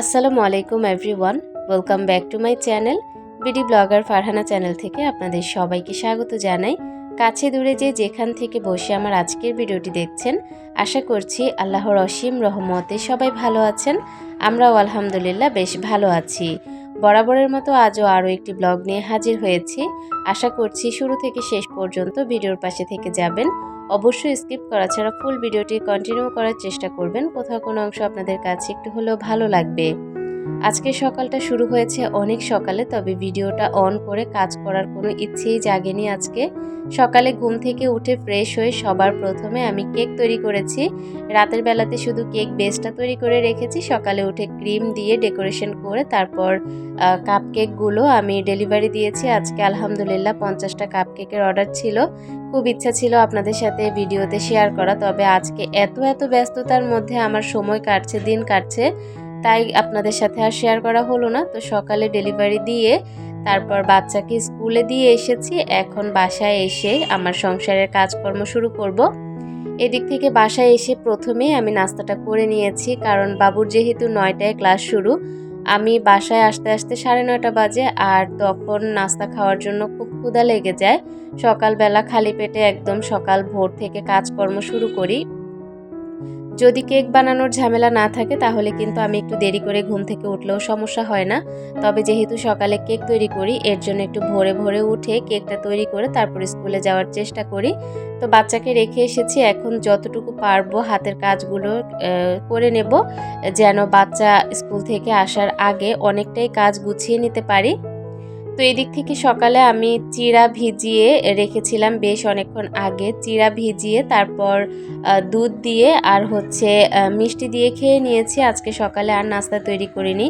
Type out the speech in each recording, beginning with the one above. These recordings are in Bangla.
আসসালামু আলাইকুম everyone, welcome back to my channel BD blogger Farhana channel থেকে আপনাদের সবাইকে স্বাগত জানাই। কাছে দূরে যে যেখান থেকে বসে আমার আজকের ভিডিওটি দেখছেন, আশা করছি আল্লাহর অসীম রহমতে সবাই ভালো আছেন। আমরাও আলহামদুলিল্লাহ বেশ ভালো আছি। বরাবরের মতো আজও আরও একটি ব্লগ নিয়ে হাজির হয়েছি। আশা করছি শুরু থেকে শেষ পর্যন্ত ভিডিওর পাশে থেকে যাবেন। অবশ্যই স্কিপ করা ছাড়া ফুল ভিডিওটি কন্টিনিউ করার চেষ্টা করবেন। কোথাও কোনো অংশ আপনাদের কাছে একটু হলেও ভালো লাগবে। আজকে সকালটা শুরু হয়েছে অনেক সকালে, তবে ভিডিওটা অন করে কাজ করার কোনো ইচ্ছেই জাগেনি আজকে। সকালে ঘুম থেকে উঠে ফ্রেশ হয়ে সবার প্রথমে আমি কেক তৈরি করেছি। রাতের বেলাতে শুধু কেক বেসটা তৈরি করে রেখেছি, সকালে উঠে ক্রিম দিয়ে ডেকোরেশন করে তারপর কাপ কেকগুলো আমি ডেলিভারি দিয়েছি। আজকে আলহামদুলিল্লাহ পঞ্চাশটা কাপ কেকের অর্ডার ছিল। খুব ইচ্ছা ছিল আপনাদের সাথে ভিডিওতে শেয়ার করা, তবে আজকে এত এত ব্যস্ততার মধ্যে আমার সময় কাটছে, দিন কাটছে। তাই আপনাদের সাথে আর শেয়ার করা হলো না। তো সকালে ডেলিভারি দিয়ে, তারপর বাচ্চাকে স্কুলে দিয়ে এসেছি। এখন বাসায় এসে আমার সংসারের কাজকর্ম শুরু করব। এদিক থেকে বাসায় এসে প্রথমে আমি নাস্তাটা করে নিয়েছি, কারণ বাবুর যেহেতু নয়টায় ক্লাস শুরু, আমি বাসায় আসতে আসতে সাড়ে নয়টা বাজে আর তখন নাস্তা খাওয়ার জন্য খুব ক্ষুধা লেগে যায়। সকালবেলা খালি পেটে একদম সকাল ভোর থেকে কাজকর্ম শুরু করি। যদি কেক বানানোর ঝামেলা না থাকে, তাহলে কিন্তু আমি একটু দেরি করে ঘুম থেকে উঠলেও সমস্যা হয় না। তবে যেহেতু সকালে কেক তৈরি করি, এর জন্য একটু ভোরে ভোরে উঠে কেকটা তৈরি করে তারপর স্কুলে যাওয়ার চেষ্টা করি। তো বাচ্চাকে রেখে এসেছি, এখন যতটুকু পারব হাতের কাজগুলো করে নেব, যেন বাচ্চা স্কুল থেকে আসার আগে অনেকটাই কাজ গুছিয়ে নিতে পারি। তো এদিক থেকে সকালে আমি চিরা ভিজিয়ে রেখেছিলাম বেশ অনেকক্ষণ আগে। চিরা ভিজিয়ে তারপর দুধ দিয়ে আর হচ্ছে মিষ্টি দিয়ে খেয়ে নিয়েছি। আজকে সকালে আর নাস্তা তৈরি করিনি।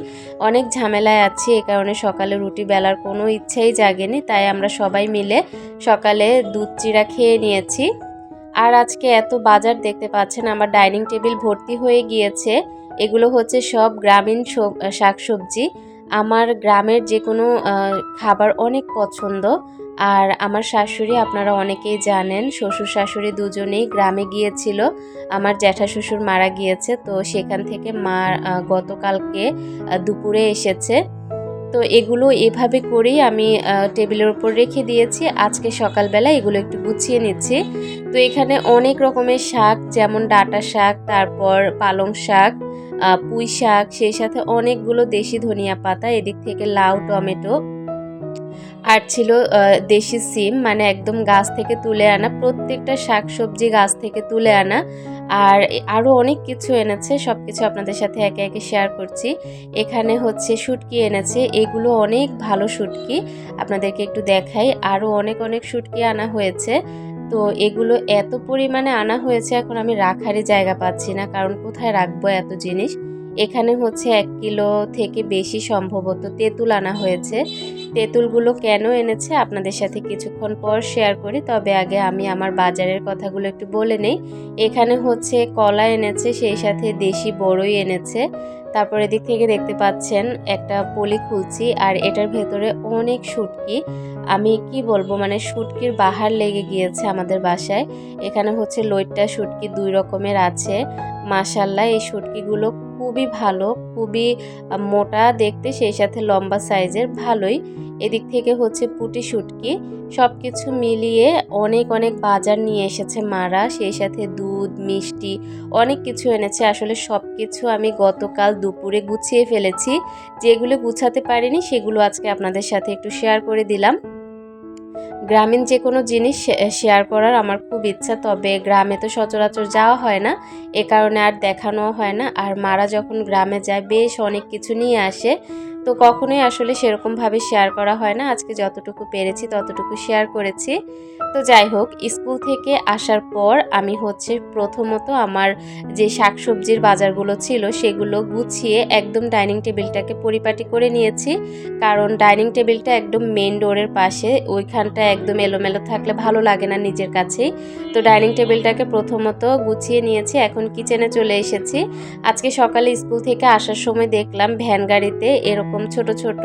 অনেক ঝামেলায় আছি, এ কারণে সকালে রুটি বেলার কোনো ইচ্ছাই জাগেনি, তাই আমরা সবাই মিলে সকালে দুধ চিরা খেয়ে নিয়েছি। আর আজকে এত বাজার দেখতে পাচ্ছেন, আমার ডাইনিং টেবিল ভর্তি হয়ে গিয়েছে। এগুলো হচ্ছে সব গ্রামীণ শাকসবজি। আমার গ্রামের যে কোনো খাবার অনেক পছন্দ। আর আমার শাশুড়ি আপনারা অনেকেই জানেন, শ্বশুর শাশুড়ি দুজনেই গ্রামে গিয়েছিল। আমার জ্যাঠা শ্বশুর মারা গিয়েছে, তো সেখান থেকে মা গতকালকে দুপুরে এসেছে। তো এগুলো এভাবে করেই আমি টেবিলের উপর রেখে দিয়েছি। আজকে সকালবেলা এগুলো একটু গুছিয়ে নিচ্ছি। তো এখানে অনেক রকমের শাক, যেমন ডাটা শাক, তারপর পালং শাক পুঁই শাক সেই সাথে অনেকগুলো দেশি ধনিয়া পাতা, এদিক থেকে লাউ, টমেটো আর ছিল দেশি সিম মানে একদম গাছ থেকে তুলে আনা, প্রত্যেকটা শাক সবজি গাছ থেকে তুলে আনা আর আরও অনেক কিছু এনেছে সব কিছু আপনাদের সাথে একে একে শেয়ার করছি। এখানে হচ্ছে শুটকি এনেছে, এগুলো অনেক ভালো শুটকি, আপনাদেরকে একটু দেখাই আরও অনেক অনেক শুটকি আনা হয়েছে। তো এগুলো এত পরিমাণে আনা হয়েছে, এখন আমি রাখারই জায়গা পাচ্ছি না। কারণ কোথায় রাখব এত জিনিস? এখানে হচ্ছে এক কিলো থেকে বেশি সম্ভবত তেঁতুল আনা হয়েছে। তেঁতুলগুলো কেন এনেছে আপনাদের সাথে কিছুক্ষণ পর শেয়ার করি। তবে আগে আমি আমার বাজারের কথাগুলো একটু বলে নেই। এখানে হচ্ছে কলা এনেছে, সেই সাথে দেশি বড়ই এনেছে। তারপর এদিক থেকে দেখতে পাচ্ছেন একটা পলি খুলছি আর এটার ভেতরে অনেক শুটকি। আমি কি বলব মানে শুটকির বাহার লেগে গিয়েছে আমাদের বাসায়। এখানে হচ্ছে লইট্টা শুটকি দুই রকমের আছে। মাসাল্লাহ এই শুটকিগুলো খুবই ভালো, খুবই মোটা দেখতে, সেই সাথে লম্বা সাইজের ভালোই। এদিক থেকে হচ্ছে পুটি শুটকি। সব কিছু মিলিয়ে অনেক অনেক বাজার নিয়ে এসেছে মারা। সেই সাথে দুধ, মিষ্টি, অনেক কিছু এনেছে। আসলে সব কিছু আমি গতকাল দুপুরে গুছিয়ে ফেলেছি। যেগুলো গুছাতে পারিনি, সেগুলো আজকে আপনাদের সাথে একটু শেয়ার করে দিলাম। গ্রামীণ যে কোনো জিনিস শেয়ার করার আমার খুব ইচ্ছা, তবে গ্রামে তো সচরাচর যাওয়া হয় না। এ কারণে আর দেখানো হয় না। আর মারা যখন গ্রামে যায়, বেশ অনেক কিছু নিয়ে আসে। তো কখনোই আসলে সেরকমভাবে শেয়ার করা হয় না। আজকে যতটুকু পেরেছি ততটুকু শেয়ার করেছি। তো যাই হোক স্কুল থেকে আসার পর আমি হচ্ছে প্রথমত আমার যে শাকসবজির বাজারগুলো ছিল সেগুলো গুছিয়ে একদম ডাইনিং টেবিলটাকে পরিপাটি করে নিয়েছি। কারণ ডাইনিং টেবিলটা একদম মেন ডোরের পাশে, ওইখানটা একদম এলোমেলো থাকলে ভালো লাগে না নিজের কাছেই। তো ডাইনিং টেবিলটাকে প্রথমত গুছিয়ে নিয়েছি, এখন কিচেনে চলে এসেছি। আজকে সকালে স্কুল থেকে আসার সময় দেখলাম ভ্যান গাড়িতে এরকম এরকম ছোট ছোট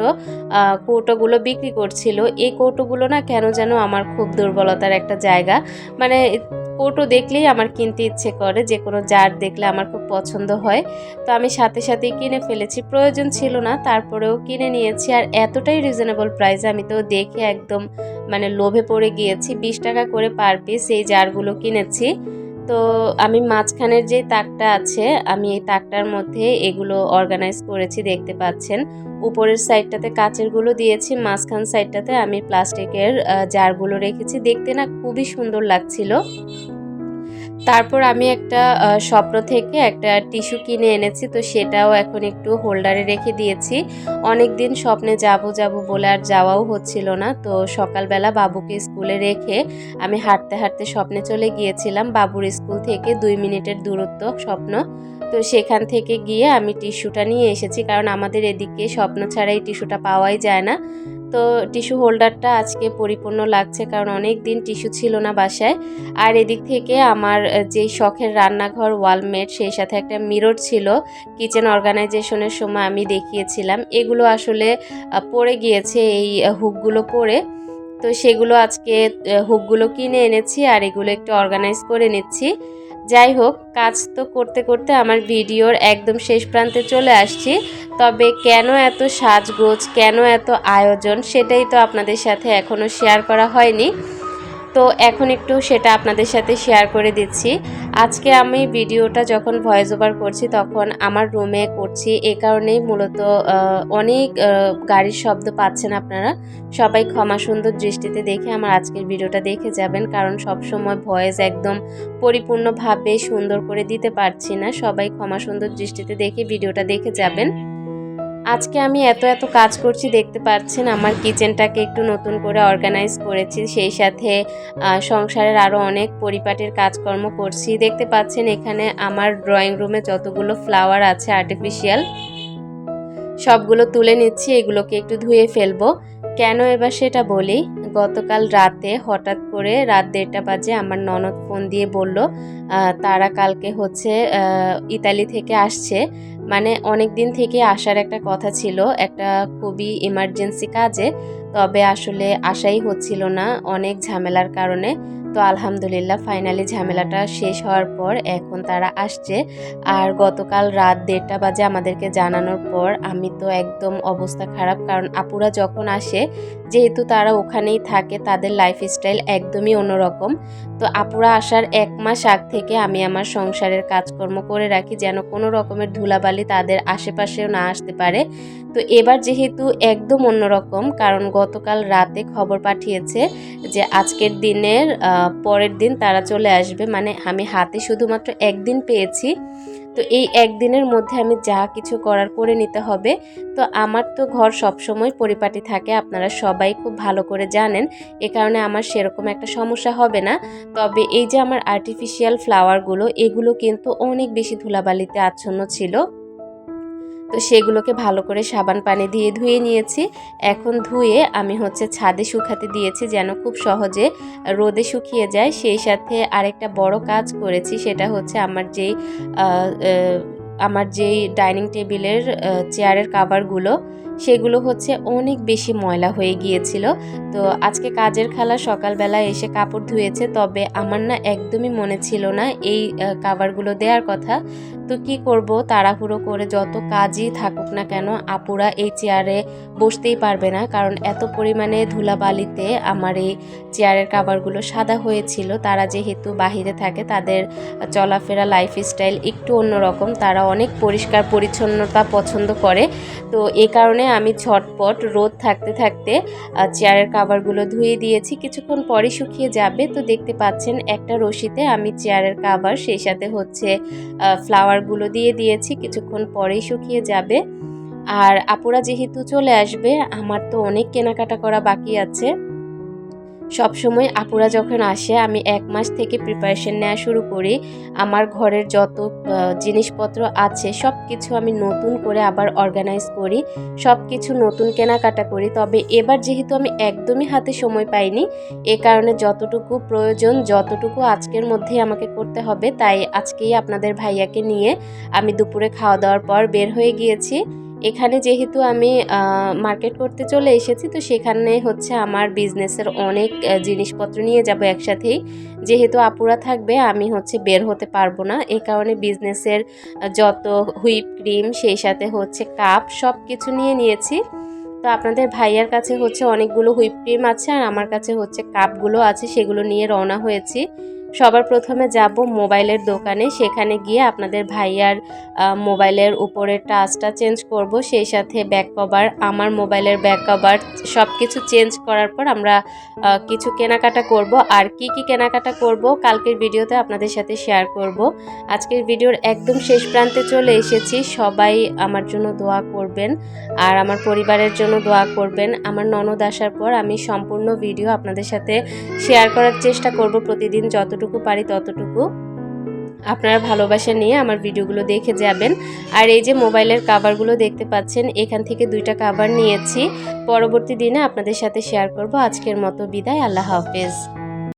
কৌটোগুলো বিক্রি করছিল। এই কৌটোগুলো না কেন যেন আমার খুব দুর্বলতার একটা জায়গা। মানে কৌটো দেখলেই আমার কিনতে ইচ্ছে করে, যে কোনো জার দেখলে আমার খুব পছন্দ হয়। তো আমি সাথে সাথেই কিনে ফেলেছি, প্রয়োজন ছিল না, তারপরেও কিনে নিয়েছি। আর এতটাই রিজনেবল প্রাইস আমি তো দেখে একদম মানে লোভে পড়ে গিয়েছি। বিশ টাকা করে পার পিস এই জারগুলো কিনেছি। তো আমি মাঝখানের যে তাকটা আছে, আমি এই তাকটার মধ্যে এগুলো অর্গানাইজ করেছি, দেখতে পাচ্ছেন। উপরের সাইডটাতে কাচেরগুলো দিয়েছি, মাঝখান সাইডটাতে আমি প্লাস্টিকের জারগুলো রেখেছি। দেখতে না খুবই সুন্দর লাগছিল। তারপর আমি একটা স্বপ্ন থেকে একটা টিস্যু কিনে এনেছি, তো সেটাও এখন একটু হোল্ডারে রেখে দিয়েছি। অনেক দিন স্বপ্নে যাব যাব বলে আর যাওয়াও হচ্ছিল না, তো সকালবেলা বাবুকে স্কুলে রেখে আমি হাঁটতে হাঁটতে স্বপ্নে চলে গিয়েছিলাম, বাবুর স্কুল থেকে দুই মিনিটের দূরত্ব স্বপ্ন। তো সেখান থেকে গিয়ে আমি টিস্যুটা নিয়ে এসেছি, কারণ আমাদের এদিকে স্বপ্ন ছাড়া এই টিস্যুটা পাওয়াই যায় না। তো টিস্যু হোল্ডারটা আজকে পরিপূর্ণ লাগছে কারণ অনেক দিন টিস্যু ছিল না বাসায়। আর এদিক থেকে আমার যেই শখের রান্নাঘর, ওয়ালমেট, সেই সাথে একটা মিরর ছিল। কিচেন অর্গানাইজেশনের সময় আমি দেখিয়েছিলাম। এগুলো আসলে পড়ে গিয়েছে এই হুকগুলো পড়ে তো সেগুলো আজকে হুকগুলো কিনে এনেছি আর এগুলো একটু অর্গানাইজ করে নিচ্ছি। যাই হোক, কাজ তো করতে করতে আমার ভিডিওর একদম শেষ প্রান্তে চলে আসছি। তবে কেন এত সাজগোজ, কেন এত আয়োজন, সেটাই তো আপনাদের সাথে এখনও শেয়ার করা হয়নি। তো এখন একটু সেটা আপনাদের সাথে শেয়ার করে দিচ্ছি। আজকে আমি ভিডিওটা যখন ভয়েস ওভার করছি, তখন আমার রুমে করছি। এ কারণেই মূলত অনেক গাড়ির শব্দ পাচ্ছেন আপনারা। সবাই ক্ষমা সুন্দর দৃষ্টিতে দেখে আমার আজকের ভিডিওটা দেখে যাবেন, কারণ সব সময় ভয়েস একদম পরিপূর্ণভাবে সুন্দর করে দিতে পারছি না। সবাই ক্ষমা সুন্দর দৃষ্টিতে দেখে ভিডিওটা দেখে যাবেন। আজকে আমি এত এত কাজ করছি, দেখতে পাচ্ছেন আমার কিচেনটাকে একটু নতুন করে অর্গানাইজ করেছি। সেই সাথে সংসারের আরও অনেক পরিপাটির কাজকর্ম করছি। দেখতে পাচ্ছেন এখানে আমার ড্রয়িং রুমে যতগুলো ফ্লাওয়ার আছে আর্টিফিশিয়াল সবগুলো তুলে নিচ্ছি। এগুলোকে একটু ধুয়ে ফেলব। কেন এবার সেটা বলি? গতকাল রাতে হঠাৎ করে রাত দেড়টা বাজে আমার ননদ ফোন দিয়ে বলল তারা কালকে হচ্ছে ইতালি থেকে আসছে। মানে অনেক দিন থেকে আসার একটা কথা ছিল, একটা খুবই ইমার্জেন্সি কাজে, তবে আসলে আসাই হচ্ছিল না। অনেক ঝামেলার কারণে তো আলহামদুলিল্লাহ ফাইনালি ঝামেলাটা শেষ হওয়ার পর এখন তারা আসছে। আর গতকাল রাত দেড়টা বাজে আমাদেরকে জানানোর পর আমি তো একদম অবস্থা খারাপ, কারণ আপুরা যখন আসে, যেহেতু তারা ওখানেই থাকে, তাদের লাইফস্টাইল একদমই অন্যরকম। তো আপুরা আসার এক মাস আগ থেকে আমি আমার সংসারের কাজকর্ম করে রাখি, যেন কোনো রকমের ধুলাবালি তাদের আশেপাশেও না আসতে পারে। তো এবার যেহেতু একদম অন্যরকম, কারণ গতকাল রাতে খবর পাঠিয়েছে যে আজকের দিনের পরের দিন তারা চলে আসবে। মানে আমি হাতে শুধুমাত্র একদিন পেয়েছি। তো এই একদিনের মধ্যে আমি যা কিছু করার করে নিতে হবে। তো আমার তো ঘর সবসময় পরিপাটি থাকে। আপনারা সবাই খুব ভালো করে জানেন। এ কারণে আমার সেরকম একটা সমস্যা হবে না। তবে এই যে আমার আর্টিফিশিয়াল ফ্লাওয়ারগুলো এগুলো কিন্তু অনেক বেশি ধুলাবালিতে আচ্ছন্ন ছিল। তো সেগুলোকে ভালো করে সাবান পানি দিয়ে ধুয়ে নিয়েছি। এখন ধুয়ে আমি হচ্ছে ছাদে শুকাতে দিয়েছি যেন খুব সহজে রোদে শুকিয়ে যায়। সেই সাথে আরেকটা বড় কাজ করেছি সেটা হচ্ছে আমার যেই আমার যেই ডাইনিং টেবিলের চেয়ারের কাভারগুলো সেগুলো হচ্ছে অনেক বেশি ময়লা হয়ে গিয়েছিল। তো আজকে কাজের খালা সকালবেলা এসে কাপড় ধুয়েছে, তবে আমার না একদমই মনে ছিল না এই কাভারগুলো দেওয়ার কথা। তো কি করব, তাড়াহুড়ো করে যত কাজই থাকুক না কেন, আপুরা এই চেয়ারে বসতেই পারবে না। কারণ এত পরিমাণে ধুলাবালিতে আমার এই চেয়ারের কাভারগুলো সাদা হয়েছিল। তারা যেহেতু বাহিরে থাকে, তাদের চলাফেরা লাইফ স্টাইল একটু অন্যরকম। তারা অনেক পরিষ্কার পরিচ্ছন্নতা পছন্দ করে। তো এই কারণে আমি ছটপট রোদ থাকতে থাকতে চেয়ারের কাভারগুলো ধুয়ে দিয়েছি। কিছুক্ষণ পরে শুকিয়ে যাবে। তো দেখতে পাচ্ছেন একটা রশিতে আমি চেয়ারের কাভার সেই সাথে হচ্ছে ফ্লাওয়ারগুলো দিয়ে দিয়েছি। কিছুক্ষণ পরেই শুকিয়ে যাবে। আর আপুরা যেহেতু চলে আসবে, আমার তো অনেক কেনাকাটা করা বাকি আছে। সব সময় আপুরা যখন আসে, আমি এক মাস থেকে প্রিপারেশন নেওয়া শুরু করি। আমার ঘরের যত জিনিসপত্র আছে সব কিছু আমি নতুন করে আবার অর্গানাইজ করি। সব কিছু নতুন কেনাকাটা করি। তবে এবার যেহেতু আমি একদমই হাতে সময় পাইনি, এ কারণে যতটুকু প্রয়োজন, যতটুকু আজকের মধ্যেই আমাকে করতে হবে, তাই আজকেই আপনাদের ভাইয়াকে নিয়ে আমি দুপুরে খাওয়া দাওয়ার পর বের হয়ে গিয়েছি। এখানে যেহেতু আমি মার্কেট করতে চলে এসেছি, তো সেখানে হচ্ছে আমার বিজনেসের অনেক জিনিসপত্র নিয়ে যাব একসাথেই। যেহেতু আপুরা থাকবে, আমি হচ্ছে বের হতে পারব না। এই কারণে বিজনেসের যত হুইপ ক্রিম সেই সাথে হচ্ছে কাপ সব কিছু নিয়ে নিয়েছি। তো আপনাদের ভাইয়ার কাছে হচ্ছে অনেকগুলো হুইপ ক্রিম আছে, আর আমার কাছে হচ্ছে কাপগুলো আছে, সেগুলো নিয়ে রওনা হয়েছি। সবার প্রথমে যাব মোবাইলের দোকানে। সেখানে গিয়ে আপনাদের ভাইয়ার মোবাইলের উপরের টাচটা চেঞ্জ করব। সেই সাথে ব্যাক কভার আমার মোবাইলের ব্যাক কভার সব কিছু চেঞ্জ করার পর আমরা কিছু কেনাকাটা করব। আর কি কি কেনাকাটা করব কালকের ভিডিওতে আপনাদের সাথে শেয়ার করব। আজকের ভিডিওর একদম শেষ প্রান্তে চলে এসেছি। সবাই আমার জন্য দোয়া করবেন। আর আমার পরিবারের জন্য দোয়া করবেন। আমার ননদ আসার পর আমি সম্পূর্ণ ভিডিও আপনাদের সাথে শেয়ার করার চেষ্টা করব প্রতিদিন যতটুকু পারি ততটুকু আপনারা ভালোবাসা নিয়ে আমার ভিডিওগুলো দেখে যাবেন। আর এই যে মোবাইলের কাভারগুলো দেখতে পাচ্ছেন, এখান থেকে দুইটা কাভার নিয়েছি। পরবর্তী দিনে আপনাদের সাথে শেয়ার করব। আজকের মতো বিদায়, আল্লাহ হাফেজ।